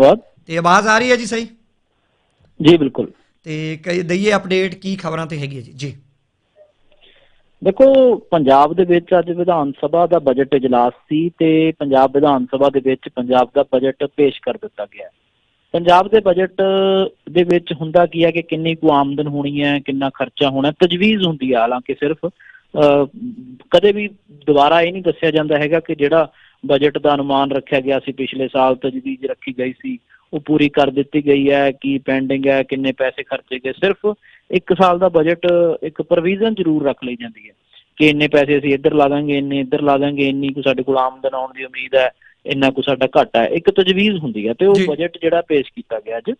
ਬਹੁਤ। ਤੇ ਆਵਾਜ਼ ਆ ਰਹੀ ਹੈ ਜੀ ਸਹੀ? ਜੀ ਬਿਲਕੁਲ। ਤੇ ਕਈ ਦਈਏ ਅਪਡੇਟ ਕੀ ਖਬਰਾਂ ਤੇ ਹੈਗੀ ਹੈ ਜੀ? ਜੀ। ਦੇਖੋ ਪੰਜਾਬ ਦੇ ਵਿੱਚ ਅੱਜ ਵਿਧਾਨ ਸਭਾ ਦਾ ਬਜਟ ਇਜਲਾਸ ਸੀ ਤੇ ਪੰਜਾਬ ਵਿਧਾਨ ਸਭਾ ਦੇ ਵਿੱਚ ਪੰਜਾਬ ਦਾ ਬਜਟ ਪੇਸ਼ ਕਰ ਦਿੱਤਾ ਗਿਆ। ਪੰਜਾਬ ਦੇ ਬਜਟ ਦੇ ਵਿੱਚ ਹੁੰਦਾ ਕੀ ਹੈ ਕਿ ਕਿੰਨੀ ਕੁ ਆਮਦਨ ਹੋਣੀ ਹੈ ਕਿੰਨਾ ਖਰਚਾ ਹੋਣਾ ਤਜਵੀਜ਼ ਹੁੰਦੀ ਹੈ। ਹਾਲਾਂਕਿ ਸਿਰਫ ਕਦੇ ਵੀ ਦੁਬਾਰਾ ਇਹ ਨਹੀਂ ਦੱਸਿਆ ਜਾਂਦਾ ਹੈਗਾ ਕਿ ਜਿਹੜਾ ਬਜਟ ਦਾ ਅਨੁਮਾਨ ਰੱਖਿਆ ਗਿਆ ਸੀ ਪਿਛਲੇ ਸਾਲ ਤਜਵੀਜ਼ ਰੱਖੀ ਗਈ ਸੀ ਉਹ ਪੂਰੀ ਕਰ ਦਿੱਤੀ ਗਈ ਹੈ ਕੀ ਪੈਂਡਿੰਗ ਹੈ ਕਿੰਨੇ ਪੈਸੇ ਖਰਚੇ ਗਏ ਸਿਰਫ ਇੱਕ ਸਾਲ ਦਾ ਬਜਟ ਇੱਕ ਪ੍ਰੋਵੀਜ਼ਨ ਜ਼ਰੂਰ ਰੱਖ ਲਈ ਜਾਂਦੀ ਹੈ ਕਿ ਇੰਨੇ ਪੈਸੇ ਅਸੀਂ ਇੱਧਰ ਲਾ ਦਾਂਗੇ ਇੰਨੇ ਇੱਧਰ ਲਾ ਦਾਂਗੇ ਇੰਨੀ ਕੁ ਸਾਡੇ ਕੋਲ ਆਮਦਨ ਆਉਣ ਦੀ ਉਮੀਦ ਹੈ ਇੰਨਾ ਕੁ ਸਾਡਾ ਘਾਟਾ ਹੈ। ਇੱਕ ਤਜਵੀਜ਼ ਹੁੰਦੀ ਹੈ ਤੇ ਉਹ। ਬਜਟ ਜਿਹੜਾ ਪੇਸ਼ ਕੀਤਾ ਗਿਆ ਅੱਜ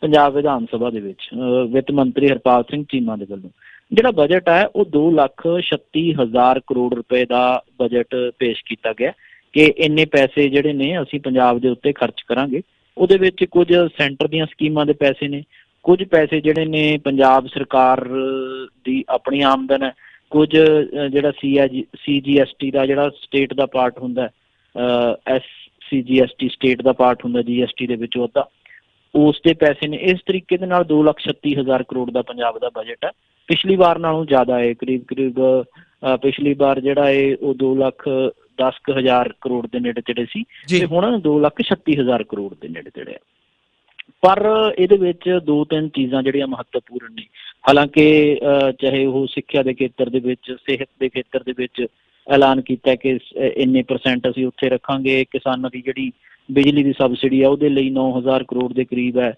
ਪੰਜਾਬ ਵਿਧਾਨ ਸਭਾ ਦੇ ਵਿੱਚ ਵਿੱਤ ਮੰਤਰੀ ਹਰਪਾਲ ਸਿੰਘ ਚੀਮਾ ਦੇ ਵੱਲੋਂ। ਜਿਹੜਾ ਬਜਟ ਹੈ ਉਹ 2 ਲੱਖ 36 ਹਜ਼ਾਰ ਕਰੋੜ ਰੁਪਏ ਦਾ ਬਜਟ ਪੇਸ਼ ਕੀਤਾ ਗਿਆ। ਕਿ ਇੰਨੇ ਪੈਸੇ ਜਿਹੜੇ ਨੇ ਅਸੀਂ ਪੰਜਾਬ ਦੇ ਉੱਤੇ ਖਰਚ ਕਰਾਂਗੇ। ਉਹਦੇ ਵਿੱਚ ਕੁਝ ਸੈਂਟਰ ਦੀਆਂ ਸਕੀਮਾਂ ਦੇ ਪੈਸੇ ਨੇ ਕੁਝ ਪੈਸੇ ਜਿਹੜੇ ਨੇ ਪੰਜਾਬ ਸਰਕਾਰ ਦੀ ਆਪਣੀ ਆਮਦਨ ਹੈ ਕੁਝ ਅਹ, ਜਿਹੜਾ ਸੀਜੀਐਸਟੀ ਦਾ ਜਿਹੜਾ ਸਟੇਟ ਦਾ ਪਾਰਟ ਹੁੰਦਾ ਹੈ ਐਸ ਸੀਜੀਐਸਟੀ ਸਟੇਟ ਦਾ ਪਾਰਟ ਹੁੰਦਾ ਜੀਐਸਟੀ ਦੇ ਵਿੱਚ ਉਹਦਾ। ਉਸ ਦੇ ਪੈਸੇ ਨੇ ਇਸ ਤਰੀਕੇ ਦੇ ਨਾਲ 236000 ਕਰੋੜ ਦਾ ਪੰਜਾਬ ਦਾ ਬਜਟ ਹੈ। ਪਿਛਲੀ ਵਾਰ ਨਾਲੋਂ ਜ਼ਿਆਦਾ ਹੈ ਕਰੀਬ ਕਰੀਬ ਪਿਛਲੀ ਵਾਰ ਜਿਹੜਾ ਹੈ ਉਹ 2 ਲੱਖ 10 ਹਜ਼ਾਰ ਕਰੋੜ ਦੇ ਨੇੜੇ ਤੇੜੇ ਸੀ ਤੇ ਹੁਣ 2 ਲੱਖ 36000 ਕਰੋੜ ਦੇ ਨੇੜੇ ਤੇੜੇ ਆ। ਪਰ ਇਹਦੇ ਵਿੱਚ ਦੋ ਤਿੰਨ ਚੀਜ਼ਾਂ ਜਿਹੜੀਆਂ ਮਹੱਤਵਪੂਰਨ ਨੇ। ਹਾਲਾਂਕਿ ਚਾਹੇ ਉਹ ਸਿੱਖਿਆ ਦੇ ਖੇਤਰ ਦੇ ਵਿੱਚ ਸਿਹਤ ਦੇ ਖੇਤਰ ਦੇ ਵਿੱਚ ਐਲਾਨ ਕੀਤਾ ਕਿ ਇੰਨੇ ਪਰਸੈਂਟ ਅਸੀਂ ਉੱਥੇ ਰੱਖਾਂਗੇ। ਕਿਸਾਨਾਂ ਦੀ ਜਿਹੜੀ ਬਿਜਲੀ ਦੀ ਸਬਸਿਡੀ ਆ ਉਹਦੇ ਲਈ 9000 ਕਰੋੜ ਦੇ ਕਰੀਬ ਹੈ।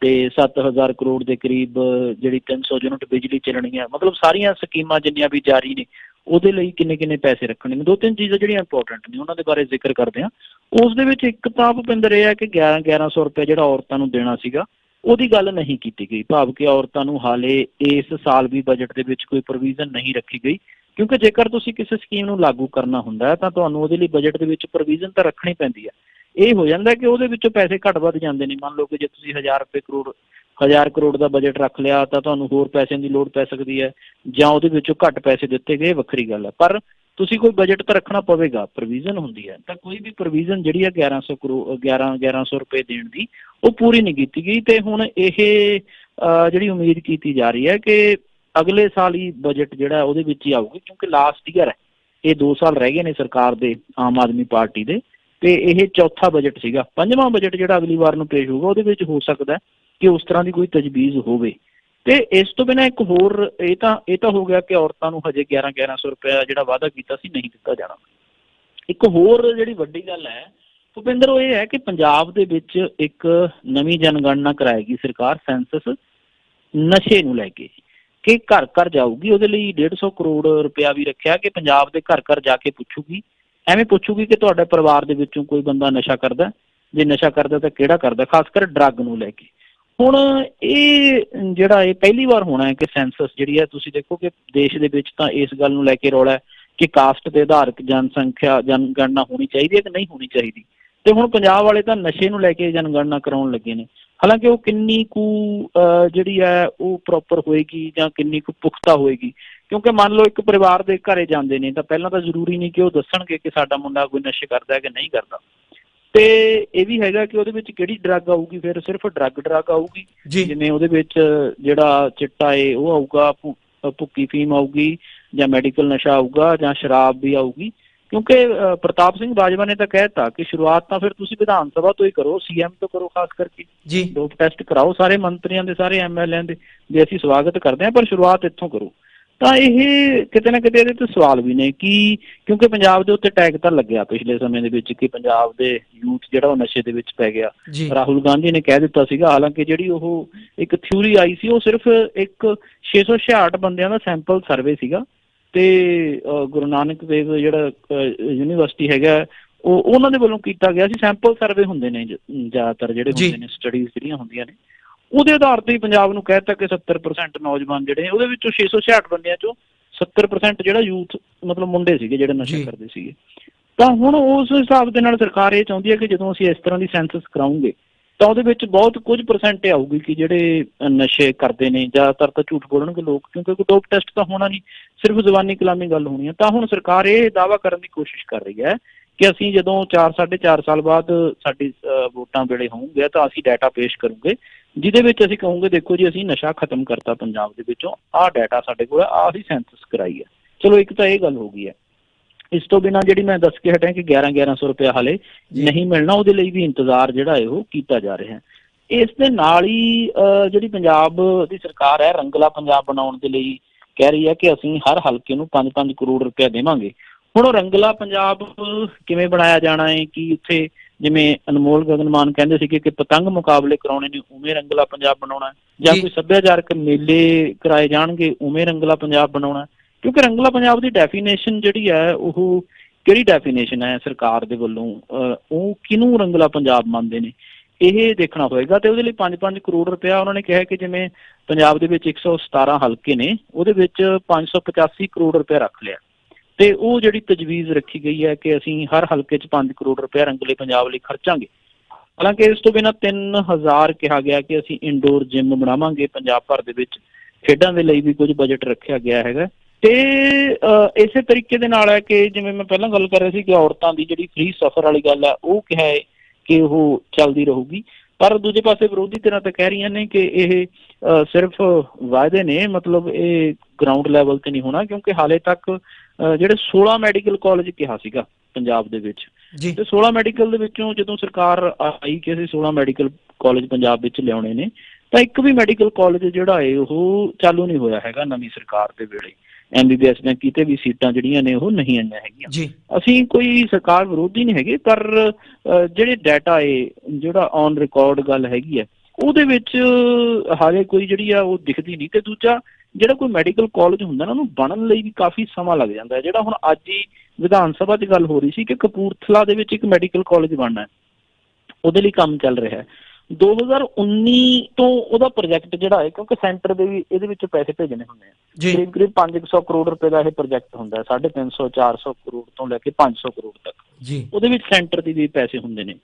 ਤੇ 7000 ਕਰੋੜ ਦੇ ਕਰੀਬ ਅਹ, ਜਿਹੜੀ 300 ਯੂਨਿਟ ਬਿਜਲੀ ਚੱਲਣੀ ਹੈ ਮਤਲਬ ਸਾਰੀਆਂ ਸਕੀਮਾਂ ਜਿੰਨੀਆਂ ਵੀ ਜਾਰੀ ਨੇ ਉਹਦੇ ਲਈ ਕਿੰਨੇ ਕਿੰਨੇ ਪੈਸੇ ਰੱਖਣੇ ਨੇ? ਦੋ ਤਿੰਨ ਚੀਜ਼ਾਂ ਜਿਹੜੀਆਂ ਇੰਪੋਰਟੈਂਟ ਨੇ ਉਹਨਾਂ ਦੇ ਬਾਰੇ ਜ਼ਿਕਰ ਕਰਦੇ ਹਾਂ ਉਸ ਦੇ ਵਿੱਚ ਇੱਕ ਤਾਂ ਭੁਪਿੰਦਰ ਇਹ ਹੈ ਕਿ 11 1100 ਰੁਪਏ ਜਿਹੜਾ ਔਰਤਾਂ ਨੂੰ ਦੇਣਾ ਸੀਗਾ ਉਹਦੀ ਗੱਲ ਨਹੀਂ ਕੀਤੀ ਗਈ। ਭਾਵ ਕਿ ਔਰਤਾਂ ਨੂੰ ਹਾਲੇ ਇਸ ਸਾਲ ਵੀ ਬਜਟ ਦੇ ਵਿੱਚ ਕੋਈ ਪ੍ਰੋਵੀਜ਼ਨ ਨਹੀਂ ਰੱਖੀ ਗਈ ਕਿਉਂਕਿ ਜੇਕਰ ਤੁਸੀਂ ਕਿਸੇ ਸਕੀਮ ਨੂੰ ਲਾਗੂ ਕਰਨਾ ਹੁੰਦਾ ਤਾਂ ਤੁਹਾਨੂੰ ਉਹਦੇ ਲਈ ਬਜਟ ਦੇ ਵਿੱਚ ਪ੍ਰੋਵੀਜ਼ਨ ਤਾਂ ਰੱਖਣੀ ਪੈਂਦੀ ਹੈ ਇਹ ਹੋ ਜਾਂਦਾ ਕਿ ਉਹਦੇ ਵਿੱਚੋਂ ਪੈਸੇ ਘੱਟ ਵੱਧ ਜਾਂਦੇ ਨੇ। ਮੰਨ ਲਓ ਕਿ ਜੇ ਤੁਸੀਂ 1000 ਰੁਪਏ ਕਰੋੜ 1000 ਕਰੋੜ ਦਾ ਬਜਟ ਰੱਖ ਲਿਆ ਤਾਂ ਤੁਹਾਨੂੰ ਹੋਰ ਪੈਸਿਆਂ ਦੀ ਲੋੜ ਪੈ ਸਕਦੀ ਹੈ ਜਾਂ ਉਹਦੇ ਵਿੱਚੋਂ ਘੱਟ ਪੈਸੇ ਦਿੱਤੇ ਗਏ ਵੱਖਰੀ ਗੱਲ ਹੈ। ਪਰ ਤੁਸੀਂ ਕੋਈ ਬਜਟ ਤਾਂ ਰੱਖਣਾ ਪਵੇਗਾ ਪ੍ਰੋਵੀਜ਼ਨ ਹੁੰਦੀ ਹੈ। ਤਾਂ ਕੋਈ ਵੀ ਪ੍ਰੋਵੀਜ਼ਨ ਜਿਹੜੀ ਹੈ 1100 ਕਰੋੜ 11 1100 ਰੁਪਏ ਦੇਣ ਦੀ, ਉਹ ਪੂਰੀ ਨਹੀਂ ਕੀਤੀ ਗਈ। ਤੇ ਹੁਣ ਇਹ ਜਿਹੜੀ ਉਮੀਦ ਕੀਤੀ ਜਾ ਰਹੀ ਹੈ ਕਿ ਅਗਲੇ ਸਾਲ ਹੀ ਬਜਟ ਜਿਹੜਾ ਉਹਦੇ ਵਿੱਚ ਹੀ ਆਊਗੀ, ਕਿਉਂਕਿ ਲਾਸਟ ਈਅਰ ਹੈ ਇਹ 2 ਸਾਲ ਰਹਿ ਗਏ ਨੇ ਸਰਕਾਰ ਦੇ, ਆਮ ਆਦਮੀ ਪਾਰਟੀ ਦੇ। ਤੇ ਇਹ ਚੌਥਾ ਬਜਟ ਸੀਗਾ। ਪੰਜਵਾਂ ਬਜਟ ਜਿਹੜਾ ਅਗਲੀ ਵਾਰ ਨੂੰ ਪੇਸ਼ ਹੋਊਗਾ, ਉਹਦੇ ਵਿੱਚ ਹੋ ਸਕਦਾ ਕਿ ਉਸ ਤਰ੍ਹਾਂ ਦੀ ਕੋਈ ਤਜਵੀਜ਼ ਹੋਵੇ। ਤੇ ਇਸ ਤੋਂ ਬਿਨਾਂ ਇੱਕ ਹੋਰ, ਇਹ ਤਾਂ ਇਹ ਤਾਂ ਹੋ ਗਿਆ ਕਿ ਔਰਤਾਂ ਨੂੰ ਹਜੇ 11 1100 ਰੁਪਏ ਜਿਹੜਾ ਵਾਅਦਾ ਕੀਤਾ ਸੀ, ਨਹੀਂ ਦਿੱਤਾ ਜਾਣਾ। ਇੱਕ ਹੋਰ ਜਿਹੜੀ ਵੱਡੀ ਗੱਲ ਹੈ, ਭੁਪਿੰਦਰ, ਉਹ ਇਹ ਹੈ ਕਿ ਪੰਜਾਬ ਦੇ ਵਿੱਚ ਇੱਕ ਨਵੀਂ ਜਨਗਣਨਾ ਕਰਾਏਗੀ ਸਰਕਾਰ, ਸੈਂਸਸ ਨਸ਼ੇ ਨੂੰ ਲੈ ਕੇ, ਕਿ ਘਰ ਘਰ ਜਾਊਗੀ। ਉਹਦੇ ਲਈ 150 ਕਰੋੜ ਰੁਪਇਆ ਵੀ ਰੱਖਿਆ ਕਿ ਪੰਜਾਬ ਦੇ ਘਰ ਘਰ ਜਾ ਕੇ ਪੁੱਛੂਗੀ। ਐਵੇਂ ਪੁੱਛੂਗੀ ਕਿ ਤੁਹਾਡੇ ਪਰਿਵਾਰ ਦੇ ਵਿੱਚੋਂ ਕੋਈ ਬੰਦਾ ਨਸ਼ਾ ਕਰਦਾ ਜੇ ਨਸ਼ਾ ਕਰਦਾ ਤਾਂ ਕਿਹੜਾ ਕਰਦਾ? ਖਾਸ ਕਰ ਡਰੱਗ ਨੂੰ ਲੈ ਕੇ। ਹੁਣ ਇਹ ਜਿਹੜਾ ਇਹ ਪਹਿਲੀ ਵਾਰ ਹੋਣਾ ਹੈ ਕਿ ਸੈਂਸਸ ਜਿਹੜੀ ਹੈ, ਤੁਸੀਂ ਦੇਖੋ ਕਿ ਦੇਸ਼ ਦੇ ਵਿੱਚ ਤਾਂ ਇਸ ਗੱਲ ਨੂੰ ਲੈ ਕੇ ਰੌਲਾ ਹੈ ਕਿ ਕਾਸਟ ਦੇ ਆਧਾਰਿਤ ਜਨਸੰਖਿਆ, ਜਨਗਣਨਾ ਹੋਣੀ ਚਾਹੀਦੀ ਹੈ ਕਿ ਨਹੀਂ ਹੋਣੀ ਚਾਹੀਦੀ? ਤੇ ਹੁਣ ਪੰਜਾਬ ਵਾਲੇ ਤਾਂ ਨਸ਼ੇ ਨੂੰ ਲੈ ਕੇ ਜਨਗਣਨਾ ਕਰਾਉਣ ਲੱਗੇ ਨੇ। ਹਾਲਾਂਕਿ ਉਹ ਕਿੰਨੀ ਕੁ ਜਿਹੜੀ ਹੈ ਉਹ ਪ੍ਰੋਪਰ ਹੋਏਗੀ ਜਾਂ ਕਿੰਨੀ ਕੁ ਪੁਖਤਾ ਹੋਏਗੀ? ਕਿਉਂਕਿ ਮੰਨ ਲਓ ਇੱਕ ਪਰਿਵਾਰ ਦੇ ਘਰੇ ਜਾਂਦੇ ਨੇ ਤਾਂ ਪਹਿਲਾਂ ਤਾਂ ਜ਼ਰੂਰੀ ਨਹੀਂ ਕਿ ਉਹ ਦੱਸਣਗੇ ਕਿ ਸਾਡਾ ਮੁੰਡਾ ਕੋਈ ਨਸ਼ੇ ਕਰਦਾ ਹੈ ਕਿ ਨਹੀਂ ਕਰਦਾ। ਤੇ ਇਹ ਵੀ ਹੈਗਾ ਕਿ ਉਹਦੇ ਵਿੱਚ ਕਿਹੜੀ ਡਰੱਗ ਆਊਗੀ? ਫਿਰ ਸਿਰਫ ਡਰੱਗ ਡਰੱਗ ਆਊਗੀ। ਜਿਵੇਂ ਉਹਦੇ ਵਿੱਚ ਜਿਹੜਾ ਚਿੱਟਾ ਏ ਉਹ ਆਊਗਾ ਭੁੱਕੀ ਫੀਮ ਆਊਗੀ ਜਾਂ ਮੈਡੀਕਲ ਨਸ਼ਾ ਆਊਗਾ ਜਾਂ ਸ਼ਰਾਬ ਵੀ ਆਊਗੀ। ਕਿਉਂਕਿ ਪ੍ਰਤਾਪ ਸਿੰਘ ਬਾਜਵਾ ਨੇ ਤਾਂ ਕਹਿਤਾ ਕਿ ਸ਼ੁਰੂਆਤ ਤਾਂ ਫਿਰ ਤੁਸੀਂ ਵਿਧਾਨ ਸਭਾ ਤੋਂ ਹੀ ਕਰੋ ਸੀਐਮ ਤੋਂ ਕਰੋ ਖਾਸ ਕਰਕੇ। ਜੀ। ਡੋਪ ਟੈਸਟ ਕਰਾਓ ਸਾਰੇ ਮੰਤਰੀਆਂ ਦੇ ਸਾਰੇ ਐਮਐਲਏ ਦੇ ਵੀ ਅਸੀਂ ਸਵਾਗਤ ਕਰਦੇ ਹਾਂ ਪਰ ਸ਼ੁਰੂਆਤ ਇੱਥੋਂ ਕਰੋ। ਤਾਂ ਇਹ ਕਿਤੇ ਨਾ ਕਿਤੇ ਇਹਦੇ ਤੇ ਸਵਾਲ ਵੀ ਨੇ ਕਿ ਕਿਉਂਕਿ ਪੰਜਾਬ ਦੇ ਉੱਤੇ ਟੈਗ ਤਾਂ ਲੱਗਿਆ ਪਿਛਲੇ ਸਮੇਂ ਦੇ ਵਿੱਚ ਕਿ ਪੰਜਾਬ ਦੇ ਯੂਥ ਜਿਹੜਾ ਉਹ ਨਸ਼ੇ ਦੇ ਵਿੱਚ ਪੈ ਗਿਆ। ਜੀ। ਰਾਹੁਲ ਗਾਂਧੀ ਨੇ ਕਹਿ ਦਿੱਤਾ ਸੀਗਾ ਹਾਲਾਂਕਿ ਜਿਹੜੀ ਉਹ ਇੱਕ ਥਿਊਰੀ ਆਈ ਸੀ ਉਹ ਸਿਰਫ ਇੱਕ 666 ਬੰਦਿਆਂ ਦਾ ਸੈਂਪਲ ਸਰਵੇ ਸੀਗਾ। ਤੇ ਗੁਰੂ ਨਾਨਕ ਦੇਵ ਜਿਹੜਾ ਯੂਨੀਵਰਸਿਟੀ ਹੈਗਾ ਉਹ ਉਹਨਾਂ ਦੇ ਵੱਲੋਂ ਕੀਤਾ ਗਿਆ ਸੀ ਸੈਂਪਲ ਸਰਵੇ ਹੁੰਦੇ ਨੇ ਜ਼ਿਆਦਾਤਰ ਜਿਹੜੇ। ਹੁੰਦੇ ਨੇ ਸਟੱਡੀਜ਼ ਜਿਹੜੀਆਂ ਹੁੰਦੀਆਂ ਨੇ ਉਹਦੇ ਆਧਾਰ ਤੇ ਪੰਜਾਬ ਨੂੰ ਕਹਿਤਾ ਕਿ 70% ਨੌਜਵਾਨ ਜਿਹੜੇ ਉਹਦੇ ਵਿੱਚੋਂ 666 ਬੰਦਿਆਂ ਚੋਂ 70% ਜਿਹੜਾ ਯੂਥ ਮਤਲਬ ਮੁੰਡੇ ਸੀਗੇ ਜਿਹੜੇ ਨਸ਼ਾ। ਕਰਦੇ ਸੀਗੇ ਤਾਂ ਹੁਣ ਉਸ ਹਿਸਾਬ ਦੇ ਨਾਲ ਸਰਕਾਰ ਇਹ ਚਾਹੁੰਦੀ ਹੈ ਕਿ ਜਦੋਂ ਅਸੀਂ ਇਸ ਤਰ੍ਹਾਂ ਦੀ ਸੈਂਸਸ ਕਰਾਉਂਗੇ ਤਾਂ ਉਹਦੇ ਵਿੱਚ ਬਹੁਤ ਕੁਝ ਪਰਸੈਂਟ ਆਊਗੀ ਕਿ ਜਿਹੜੇ ਨਸ਼ੇ ਕਰਦੇ ਨੇ ਜ਼ਿਆਦਾਤਰ ਤਾਂ ਝੂਠ ਬੋਲਣਗੇ ਲੋਕ ਕਿਉਂਕਿ ਕੋਈ ਡੋਪ ਟੈਸਟ ਤਾਂ ਹੋਣਾ ਨਹੀਂ ਸਿਰਫ ਜ਼ਬਾਨੀ ਕਲਾਮੀ ਗੱਲ ਹੋਣੀ ਹੈ ਤਾਂ ਹੁਣ ਸਰਕਾਰ ਇਹ ਦਾਵਾ ਕਰਨ ਦੀ ਕੋਸ਼ਿਸ਼ ਕਰ ਰਹੀ ਹੈ ਕਿ ਅਸੀਂ ਜਦੋਂ 4 4.5 ਸਾਲ ਬਾਅਦ ਸਾਡੀ ਅ, ਵੋਟਾਂ ਵੇਲੇ ਹੋਣਗੇ ਤਾਂ ਅਸੀਂ ਡਾਟਾ ਪੇਸ਼ ਕਰੂਗੇ ਜਿਹਦੇ ਵਿੱਚ ਅਸੀਂ ਕਹੂੰਗੇ ਦੇਖੋ ਜੀ ਅਸੀਂ ਨਸ਼ਾ ਖਤਮ ਕਰਤਾ ਪੰਜਾਬ ਦੇ ਵਿੱਚੋਂ ਆਹ ਡਾਟਾ ਸਾਡੇ ਕੋਲ ਆ ਆਹ ਅਸੀਂ ਸੈਂਸਸ ਕਰਾਈ ਹੈ। ਚਲੋ ਇੱਕ ਤਾਂ ਇਹ ਗੱਲ ਹੋ ਗਈ ਹੈ। ਇਸ ਤੋਂ ਬਿਨਾਂ ਜਿਹੜੀ ਮੈਂ ਦੱਸ ਕੇ ਹਟਿਆ ਕਿ 11 1100 ਰੁਪਏ ਹਾਲੇ। ਨਹੀਂ ਮਿਲਣਾ ਉਹਦੇ ਲਈ ਵੀ ਇੰਤਜ਼ਾਰ ਜਿਹੜਾ ਹੈ ਉਹ ਕੀਤਾ ਜਾ ਰਿਹਾ ਹੈ ਇਸ ਦੇ ਨਾਲ ਹੀ ਜਿਹੜੀ ਪੰਜਾਬ ਦੀ ਸਰਕਾਰ ਹੈ ਰੰਗਲਾ ਪੰਜਾਬ ਬਣਾਉਣ ਦੇ ਲਈ ਕਹਿ ਰਹੀ ਹੈ ਕਿ ਅਸੀਂ ਹਰ ਹਲਕੇ ਨੂੰ 5-5 ਕਰੋੜ ਰੁਪਏ ਦੇਵਾਂਗੇ ਹੁਣ ਉਹ ਰੰਗਲਾ ਪੰਜਾਬ ਕਿਵੇਂ ਬਣਾਇਆ ਜਾਣਾ ਹੈ ਕਿ ਉੱਥੇ ਜਿਵੇਂ ਅਨਮੋਲ ਗਗਨਮਾਨ ਕਹਿੰਦੇ ਸੀਗੇ ਕਿ ਪਤੰਗ ਮੁਕਾਬਲੇ ਕਰਾਉਣੇ ਨੇ ਉਵੇਂ ਰੰਗਲਾ ਪੰਜਾਬ ਬਣਾਉਣਾ ਜਾਂ। ਕੋਈ ਸੱਭਿਆਚਾਰਕ ਮੇਲੇ ਕਰਾਏ ਜਾਣਗੇ ਉਵੇਂ ਰੰਗਲਾ ਪੰਜਾਬ ਬਣਾਉਣਾ ਕਿਉਂਕਿ ਰੰਗਲਾ ਪੰਜਾਬ ਦੀ ਡੈਫੀਨੇਸ਼ਨ ਜਿਹੜੀ ਹੈ ਉਹ ਕਿਹੜੀ ਡੈਫੀਨੇਸ਼ਨ ਹੈ ਸਰਕਾਰ ਦੇ ਵੱਲੋਂ? ਅਹ, ਉਹ ਕਿਹਨੂੰ ਰੰਗਲਾ ਪੰਜਾਬ ਮੰਨਦੇ ਨੇ? ਇਹ ਦੇਖਣਾ ਹੋਏਗਾ ਤੇ ਉਹਦੇ ਲਈ 5-5 ਕਰੋੜ ਰੁਪਇਆ ਉਹਨਾਂ ਨੇ ਕਿਹਾ ਕਿ ਜਿਵੇਂ ਪੰਜਾਬ ਦੇ ਵਿੱਚ 117 ਹਲਕੇ ਨੇ ਉਹਦੇ ਵਿੱਚ 585 ਕਰੋੜ ਰੁਪਇਆ ਰੱਖ ਲਿਆ। ਤੇ ਉਹ ਜਿਹੜੀ ਤਜਵੀਜ਼ ਰੱਖੀ ਗਈ ਹੈ ਕਿ ਅਸੀਂ ਹਰ ਹਲਕੇ 'ਚ 5 ਕਰੋੜ ਰੁਪਇਆ ਰੰਗਲੇ ਪੰਜਾਬ ਲਈ ਖਰਚਾਂਗੇ। ਹਾਲਾਂਕਿ ਇਸ ਤੋਂ ਬਿਨਾਂ 3000 ਕਿਹਾ ਗਿਆ ਕਿ ਅਸੀਂ ਇੰਡੋਰ ਜਿਮ ਬਣਾਵਾਂਗੇ ਪੰਜਾਬ ਭਰ ਦੇ ਵਿੱਚ ਖੇਡਾਂ ਦੇ ਲਈ ਵੀ ਕੁਝ ਬਜਟ ਰੱਖਿਆ ਗਿਆ ਹੈਗਾ। ਤੇ ਇਸੇ ਤਰੀਕੇ ਦੇ ਨਾਲ ਹੈ ਕਿ ਜਿਵੇਂ ਮੈਂ ਪਹਿਲਾਂ ਗੱਲ ਕਰ ਰਿਹਾ ਸੀ ਕਿ ਔਰਤਾਂ ਦੀ ਜਿਹੜੀ ਫ੍ਰੀ ਸਫ਼ਰ ਵਾਲੀ ਗੱਲ ਹੈ ਉਹ ਕਿਹਾ ਹੈ ਕਿ ਉਹ ਚੱਲਦੀ ਰਹੂਗੀ। ਪਰ ਦੂਜੇ ਪਾਸੇ ਵਿਰੋਧੀ ਧਿਰਾਂ ਤਾਂ ਕਹਿ ਰਹੀਆਂ ਨੇ ਕਿ ਇਹ ਸਿਰਫ ਵਾਅਦੇ ਨੇ ਮਤਲਬ ਇਹ ਗਰਾਊਂਡ ਲੈਵਲ ਤੇ ਨਹੀਂ ਹੋਣਾ ਕਿਉਂਕਿ ਹਾਲੇ ਤੱਕ ਜਿਹੜੇ 16 ਮੈਡੀਕਲ ਕਾਲਜ ਕਿਹਾ ਸੀਗਾ ਪੰਜਾਬ ਦੇ ਵਿੱਚ। ਤੇ 16 ਮੈਡੀਕਲ ਦੇ ਵਿੱਚੋਂ ਜਦੋਂ ਸਰਕਾਰ ਆਈ ਕਿ ਅਸੀਂ 16 ਮੈਡੀਕਲ ਕਾਲਜ ਪੰਜਾਬ ਵਿੱਚ ਲਿਆਉਣੇ ਨੇ ਤਾਂ ਇੱਕ ਵੀ ਮੈਡੀਕਲ ਕਾਲਜ ਜਿਹੜਾ ਹੈ ਉਹ ਚਾਲੂ ਨਹੀਂ ਹੋਇਆ ਹੈਗਾ ਨਵੀਂ ਸਰਕਾਰ ਦੇ ਵੇਲੇ। ਐਮਬੀਬੀਐਸ ਦੀਆਂ ਕਿਤੇ ਵੀ ਸੀਟਾਂ ਜਿਹੜੀਆਂ ਨੇ ਉਹ ਨਹੀਂ ਆਈਆਂ ਹੈਗੀਆਂ। ਜੀ। ਅਸੀਂ ਕੋਈ ਸਰਕਾਰ ਵਿਰੋਧੀ ਨਹੀਂ ਹੈਗੇ ਪਰ ਜਿਹੜੇ ਡਾਟਾ ਹੈ ਜਿਹੜਾ ਔਨ ਰਿਕਾਰਡ ਗੱਲ ਹੈਗੀ ਹੈ ਉਹਦੇ ਵਿੱਚ ਹਾਲੇ ਕੋਈ ਜਿਹੜੀ ਆ ਉਹ ਦਿਖਦੀ ਨਹੀਂ। ਤੇ ਦੂਜਾ ਜਿਹੜਾ ਕੋਈ ਮੈਡੀਕਲ ਕਾਲਜ ਹੁੰਦਾ ਨਾ ਉਹਨੂੰ ਬਣਨ ਲਈ ਵੀ ਕਾਫੀ ਸਮਾਂ ਲੱਗ ਜਾਂਦਾ ਹੈ। ਜਿਹੜਾ ਹੁਣ ਅੱਜ ਹੀ ਵਿਧਾਨ ਸਭਾ 'ਚ ਗੱਲ ਹੋ ਰਹੀ ਸੀ ਕਿ ਕਪੂਰਥਲਾ ਦੇ ਵਿੱਚ ਇੱਕ ਮੈਡੀਕਲ ਕਾਲਜ ਬਣਨਾ ਹੈ। ਉਹਦੇ ਲਈ ਕੰਮ ਚੱਲ ਰਿਹਾ ਹੈ। 2019 ਤੋਂ ਉਹਦਾ ਪ੍ਰੋਜੈਕਟ ਜਿਹੜਾ ਹੈ ਕਿਉਂਕਿ ਸੈਂਟਰ ਦੇ ਵੀ ਇਹਦੇ ਵਿੱਚ ਪੈਸੇ ਭੇਜਣੇ ਹੁੰਦੇ ਆ। ਜੀ। ਕਰੀਬ ਕਰੀਬ 500 ਕਰੋੜ ਰੁਪਏ ਦਾ ਇਹ ਪ੍ਰੋਜੈਕਟ ਹੁੰਦਾ ਹੈ 350 400 ਕਰੋੜ ਤੋਂ ਲੈ ਕੇ 500 ਕਰੋੜ ਤੱਕ। ਜੀ। ਉਹਦੇ ਵਿੱਚ ਸੈਂਟਰ ਦੀ ਵੀ ਪੈਸੇ ਹੁੰਦੇ ਨੇ।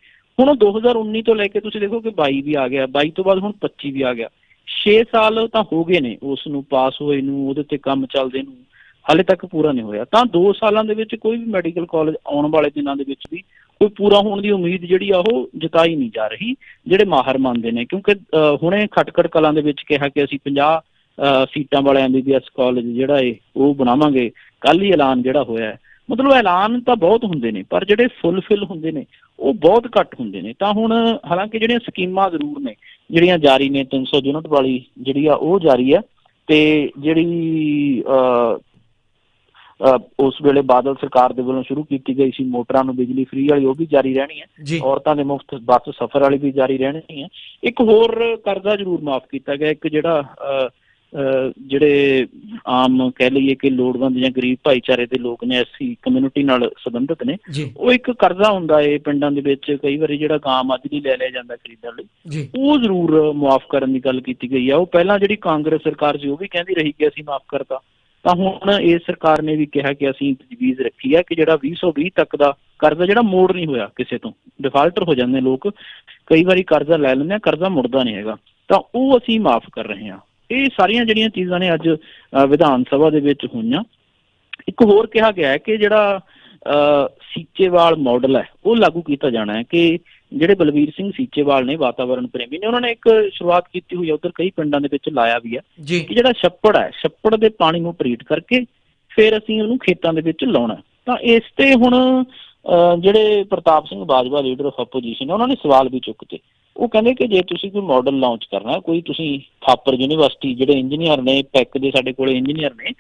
ਹੁਣ ਉਹ 2019 ਤੋਂ ਲੈ ਕੇ ਤੁਸੀਂ ਦੇਖੋ ਕਿ 22 ਵੀ ਆ ਗਿਆ 22 ਤੋਂ ਬਾਅਦ ਹੁਣ 25 ਵੀ ਆ ਗਿਆ। 6 ਸਾਲ ਤਾਂ ਹੋ ਗਏ ਨੇ ਉਸ ਨੂੰ ਪਾਸ ਹੋਏ ਨੂੰ ਉਹਦੇ ਤੇ ਕੰਮ ਚੱਲਦੇ ਨੂੰ। ਹਾਲੇ ਤੱਕ ਪੂਰਾ ਨਹੀਂ ਹੋਇਆ। ਤਾਂ 2 ਸਾਲਾਂ ਦੇ ਵਿੱਚ ਕੋਈ ਵੀ ਮੈਡੀਕਲ ਕਾਲਜ ਆਉਣ ਵਾਲੇ ਦਿਨਾਂ ਦੇ ਵਿੱਚ ਵੀ ਕੋਈ ਪੂਰਾ ਹੋਣ ਦੀ ਉਮੀਦ ਜਿਹੜੀ ਆ ਉਹ ਜਤਾਈ ਨਹੀਂ ਜਾ ਰਹੀ ਜਿਹੜੇ ਮਾਹਰ ਮੰਨਦੇ ਨੇ। ਕਿਉਂਕਿ ਹੁਣੇ ਖਟਕੜ ਕਲਾਂ ਦੇ ਵਿੱਚ ਕਿਹਾ ਕਿ ਅਸੀਂ 50 ਸੀਟਾਂ ਵਾਲਾ ਐਮਬੀਬੀਐਸ ਕਾਲਜ ਜਿਹੜਾ ਏ ਉਹ ਬਣਾਵਾਂਗੇ। ਕੱਲ ਹੀ ਐਲਾਨ ਜਿਹੜਾ ਹੋਇਆ ਹੈ। ਮਤਲਬ ਐਲਾਨ ਤਾਂ ਬਹੁਤ ਹੁੰਦੇ ਨੇ ਪਰ ਜਿਹੜੇ ਫੁੱਲਫਿਲ ਹੁੰਦੇ ਨੇ ਉਹ ਬਹੁਤ ਘੱਟ ਹੁੰਦੇ ਨੇ। ਤਾਂ ਹੁਣ ਹਾਲਾਂਕਿ ਜਿਹੜੀਆਂ ਸਕੀਮਾਂ ਜ਼ਰੂਰ ਨੇ ਜਿਹੜੀਆਂ ਜਾਰੀ ਨੇ 300 ਯੂਨਿਟ ਵਾਲੀ ਜਿਹੜੀ ਆ ਉਹ ਜਾਰੀ ਹੈ। ਤੇ ਜਿਹੜੀ ਅਹ, ਉਸ ਵੇਲੇ ਬਾਦਲ ਸਰਕਾਰ ਦੇ ਵੱਲੋਂ ਸ਼ੁਰੂ ਕੀਤੀ ਗਈ ਸੀ। ਮੋਟਰਾਂ ਨੂੰ ਬਿਜਲੀ ਫ੍ਰੀ ਵਾਲੀ ਉਹ ਵੀ ਜਾਰੀ ਰਹਿਣੀ ਹੈ। ਔਰਤਾਂ ਦੇ ਮੁਫਤ ਬੱਸ ਸਫ਼ਰ ਵਾਲੀ ਵੀ ਜਾਰੀ ਰਹਿਣੀ ਹੈ। ਇੱਕ ਹੋਰ ਕਰਜ਼ਾ ਜ਼ਰੂਰ ਮਾਫ ਕੀਤਾ ਗਿਆ। ਇੱਕ ਜਿਹੜਾ ਜਿਹੜੇ ਆਮ ਕਹਿ ਲਈਏ ਕਿ ਲੋੜਵੰਦ ਜਾਂ ਗਰੀਬ ਭਾਈਚਾਰੇ ਦੇ ਲੋਕ ਨੇ ਐਸੀ ਕਮਿਊਨਿਟੀ ਨਾਲ ਸੰਬੰਧਿਤ ਨੇ ਉਹ ਇੱਕ ਕਰਜ਼ਾ ਹੁੰਦਾ ਏ ਪਿੰਡਾਂ ਦੇ ਵਿੱਚ। ਕਈ ਵਾਰੀ ਜਿਹੜਾ ਗਾਂ ਮੱਝ ਨਹੀਂ ਲੈ ਲਿਆ ਜਾਂਦਾ ਖਰੀਦਣ ਲਈ। ਉਹ ਜ਼ਰੂਰ ਮਾਫ ਕਰਨ ਦੀ ਗੱਲ ਕੀਤੀ ਗਈ ਆ। ਉਹ ਪਹਿਲਾਂ ਜਿਹੜੀ ਕਾਂਗਰਸ ਸਰਕਾਰ ਸੀ ਉਹ ਵੀ ਕਹਿੰਦੀ ਰਹੀ ਕਿ ਅਸੀਂ ਮਾਫ ਕਰਤਾ। ਤਾਂ ਹੁਣ ਇਹ ਸਰਕਾਰ ਨੇ ਵੀ ਕਿਹਾ ਕਿ ਅਸੀਂ ਤਜਵੀਜ਼ ਰੱਖੀ ਹੈ ਕਿ ਜਿਹੜਾ 2020 ਤੱਕ ਦਾ ਕਰਜ਼ਾ ਜਿਹੜਾ ਮੋੜ ਨਹੀਂ ਹੋਇਆ ਕਿਸੇ ਤੋਂ ਡਿਫਾਲਟਰ ਹੋ ਜਾਂਦੇ ਲੋਕ ਕਈ ਵਾਰੀ ਕਰਜ਼ਾ ਲੈ ਲੈਂਦੇ ਆ ਕਰਜ਼ਾ ਮੁੜਦਾ ਨਹੀਂ ਹੈਗਾ ਤਾਂ ਉਹ ਅਸੀਂ ਮਾਫ ਕਰ ਰਹੇ ਹਾਂ। ਇਹ ਸਾਰੀਆਂ ਜਿਹੜੀਆਂ ਚੀਜ਼ਾਂ ਨੇ ਅੱਜ ਅ, ਵਿਧਾਨ ਸਭਾ ਦੇ ਵਿੱਚ ਹੋਈਆਂ। ਇੱਕ ਹੋਰ ਕਿਹਾ ਗਿਆ ਹੈ ਕਿ ਜਿਹੜਾ ਅ, ਸੀਚੇਵਾਲ ਮਾਡਲ ਹੈ ਉਹ ਲਾਗੂ ਕੀਤਾ ਜਾਣਾ ਹੈ ਕਿ ਜਿਹੜੇ ਬਲਵੀਰ ਸਿੰਘ ਸੀਚੇਵਾਲ ਨੇ ਵਾਤਾਵਰਣ ਪ੍ਰੇਮੀ ਨੇ ਉਹਨਾਂ ਨੇ ਇੱਕ ਸ਼ੁਰੂਆਤ ਕੀਤੀ ਹੋਈ ਹੈ ਉਧਰ ਕਈ ਪਿੰਡਾਂ ਦੇ ਵਿੱਚ ਲਾਇਆ ਵੀ ਹੈ ਕਿ ਜਿਹੜਾ ਛੱਪੜ ਹੈ ਛੱਪੜ ਦੇ ਪਾਣੀ ਨੂੰ ਟਰੀਟ ਕਰਕੇ ਫਿਰ ਅਸੀਂ ਉਹਨੂੰ ਖੇਤਾਂ ਦੇ ਵਿੱਚ ਲਾਉਣਾ। ਤਾਂ ਇਸ ਤੇ ਹੁਣ ਜਿਹੜੇ Pratap Singh Bajwa leader of opposition ਉਹਨਾਂ ਨੇ ਸਵਾਲ ਵੀ ਚੁੱਕਤੇ ਉਹ ਕਹਿੰਦੇ ਕਿ ਜੇ ਤੁਸੀਂ ਕੋਈ ਮਾਡਲ ਲਾਂਚ ਕਰਨਾ ਕੋਈ ਤੁਸੀਂ ਥਾਪਰ ਯੂਨੀਵਰਸਿਟੀ ਜਿਹੜੇ ਇੰਜੀਨੀਅਰ ਨੇ ਪੈਕ ਦੇ ਸਾਡੇ ਕੋਲੇ ਇੰਜੀਨੀਅਰ ਨੇ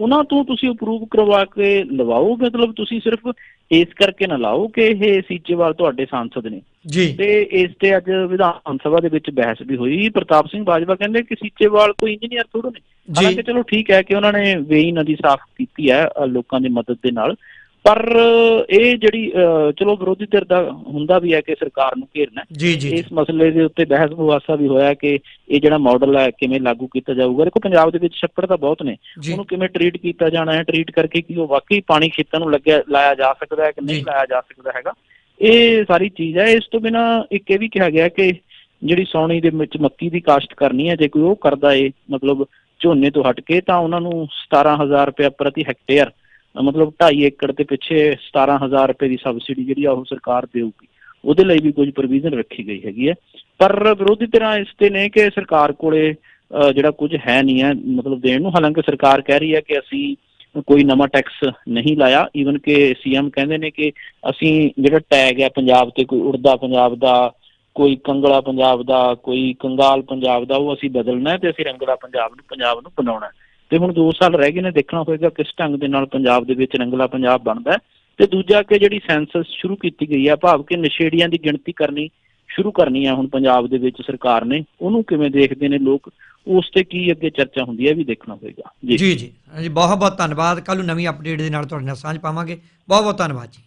ਉਹਨਾਂ ਤੋਂ ਤੁਸੀਂ ਅਪਰੂਵ ਕਰਵਾ ਕੇ ਲਵਾਓ ਮਤਲਬ ਤੁਸੀਂ ਸਿਰਫ ਇਸ ਕਰਕੇ ਨਾ ਲਾਓ ਕਿ ਇਹ ਸੀਚੇਵਾਲ ਤੁਹਾਡੇ ਸਾਂਸਦ ਨੇ। ਜੀ। ਤੇ ਇਸ ਤੇ ਅੱਜ ਵਿਧਾਨ ਸਭਾ ਦੇ ਵਿੱਚ ਬਹਿਸ ਵੀ ਹੋਈ। ਪ੍ਰਤਾਪ ਸਿੰਘ ਬਾਜਵਾ ਕਹਿੰਦੇ ਕਿ ਸੀਚੇਵਾਲ ਕੋਈ ਇੰਜੀਨੀਅਰ ਥੋੜ੍ਹਾ ਨੇ। ਹਾਲਾਂਕਿ ਚਲੋ ਠੀਕ ਹੈ ਕਿ ਉਹਨਾਂ ਨੇ ਵੇਈ ਨਦੀ ਸਾਫ਼ ਕੀਤੀ ਹੈ ਲੋਕਾਂ ਦੀ ਮਦਦ ਦੇ ਨਾਲ। ਪਰ ਇਹ ਜਿਹੜੀ ਚਲੋ ਵਿਰੋਧੀ ਧਿਰ ਦਾ ਹੁੰਦਾ ਵੀ ਹੈ ਕਿ ਸਰਕਾਰ ਨੂੰ ਘੇਰਨਾ। ਜੀ ਜੀ। ਇਸ ਮਸਲੇ ਦੇ ਉੱਤੇ ਬਹਿਸ ਮੁਬਾਸਾ ਵੀ ਹੋਇਆ ਕਿ ਇਹ ਜਿਹੜਾ ਮਾਡਲ ਹੈ ਕਿਵੇਂ ਲਾਗੂ ਕੀਤਾ ਜਾਊਗਾ ਦੇਖੋ ਪੰਜਾਬ ਦੇ ਵਿੱਚ ਛੱਪੜ ਤਾਂ ਬਹੁਤ ਨੇ ਉਹਨੂੰ ਕਿਵੇਂ ਟਰੀਟ ਕੀਤਾ ਜਾਣਾ ਹੈ ਟਰੀਟ ਕਰਕੇ ਕੀ ਉਹ ਵਾਕਈ ਪਾਣੀ ਖੇਤਾਂ ਨੂੰ ਲੱਗਿਆ ਲਾਇਆ ਜਾ ਸਕਦਾ ਹੈ ਕਿ ਨਹੀਂ। ਲਾਇਆ ਜਾ ਸਕਦਾ ਹੈਗਾ ਇਹ ਸਾਰੀ ਚੀਜ਼ ਹੈ ਇਸ ਤੋਂ ਬਿਨਾ ਇੱਕ ਇਹ ਵੀ ਕਿਹਾ ਗਿਆ ਕਿ ਜਿਹੜੀ ਸੌਣੀ ਦੇ ਵਿੱਚ ਮੱਕੀ ਦੀ ਕਾਸ਼ਤ ਕਰਨੀ ਹੈ ਜੇ ਕੋਈ ਉਹ ਕਰਦਾ ਏ ਮਤਲਬ ਝੋਨੇ ਤੋਂ ਹਟ ਕੇ ਤਾਂ ਉਹਨਾਂ ਨੂੰ 17000 ਰੁਪਏ ਪ੍ਰਤੀ ਹੈਕਟੇਅਰ ਮਤਲਬ 2.5 ਏਕੜ ਦੇ ਪਿੱਛੇ 17000 ਰੁਪਏ ਦੀ ਸਬਸਿਡੀ ਜਿਹੜੀ ਆ ਉਹ ਸਰਕਾਰ ਦੇਊਗੀ। ਉਹਦੇ ਲਈ ਵੀ ਕੁਝ ਪ੍ਰੋਵੀਜ਼ਨ ਰੱਖੀ ਗਈ ਹੈਗੀ ਹੈ। ਪਰ ਵਿਰੋਧੀ ਧਿਰਾਂ ਇਸ ਤੇ ਨੇ ਕਿ ਸਰਕਾਰ ਕੋਲੇ ਅ, ਜਿਹੜਾ ਕੁਝ ਹੈ ਨਹੀਂ ਹੈ ਮਤਲਬ ਦੇਣ ਨੂੰ। ਹਾਲਾਂਕਿ ਸਰਕਾਰ ਕਹਿ ਰਹੀ ਹੈ ਕਿ ਅਸੀਂ ਕੋਈ ਨਵਾਂ ਟੈਕਸ ਨਹੀਂ ਲਾਇਆ। ਈਵਨ ਕਿ ਸੀਐਮ ਕਹਿੰਦੇ ਨੇ ਕਿ ਅਸੀਂ ਜਿਹੜਾ ਟੈਗ ਹੈ ਪੰਜਾਬ ਤੇ ਕੋਈ ਉੜਦਾ ਪੰਜਾਬ ਦਾ ਕੋਈ ਕੰਗਲਾ ਪੰਜਾਬ ਦਾ ਕੋਈ ਕੰਗਾਲ ਪੰਜਾਬ ਦਾ ਉਹ ਅਸੀਂ ਬਦਲਣਾ ਹੈ ਤੇ ਅਸੀਂ ਰੰਗਲਾ ਪੰਜਾਬ ਨੂੰ ਪੰਜਾਬ ਨੂੰ ਬਣਾਉਣਾ ਹੈ। ਤੇ ਹੁਣ 2 ਸਾਲ ਰਹਿ ਗਏ ਨੇ, ਦੇਖਣਾ ਹੋਏਗਾ ਕਿਸ ਢੰਗ ਦੇ ਨਾਲ ਪੰਜਾਬ ਦੇ ਵਿੱਚ ਰੰਗਲਾ ਪੰਜਾਬ ਬਣਦਾ ਤੇ ਦੂਜਾ ਕਿ ਜਿਹੜੀ ਸੈਂਸਸ ਸ਼ੁਰੂ ਕੀਤੀ ਗਈ ਹੈ ਭਾਵ ਕਿ ਨਸ਼ੇੜੀਆਂ ਦੀ ਗਿਣਤੀ ਕਰਨੀ ਸ਼ੁਰੂ ਕਰਨੀ ਹੈ ਹੁਣ ਪੰਜਾਬ ਦੇ ਵਿੱਚ ਸਰਕਾਰ ਨੇ, ਉਹਨੂੰ ਕਿਵੇਂ ਦੇਖਦੇ ਨੇ ਲੋਕ, ਉਸ ਤੇ ਕੀ ਅੱਗੇ ਚਰਚਾ ਹੁੰਦੀ ਹੈ ਵੀ ਦੇਖਣਾ ਹੋਏਗਾ। ਜੀ। ਜੀ ਹਾਂਜੀ ਬਹੁਤ ਬਹੁਤ ਧੰਨਵਾਦ। ਕੱਲ ਨੂੰ ਨਵੀਂ ਅਪਡੇਟ ਦੇ ਨਾਲ ਤੁਹਾਡੇ ਨਾਲ ਸਾਂਝ ਪਾਵਾਂਗੇ। ਬਹੁਤ ਬਹੁਤ ਧੰਨਵਾਦ ਜੀ।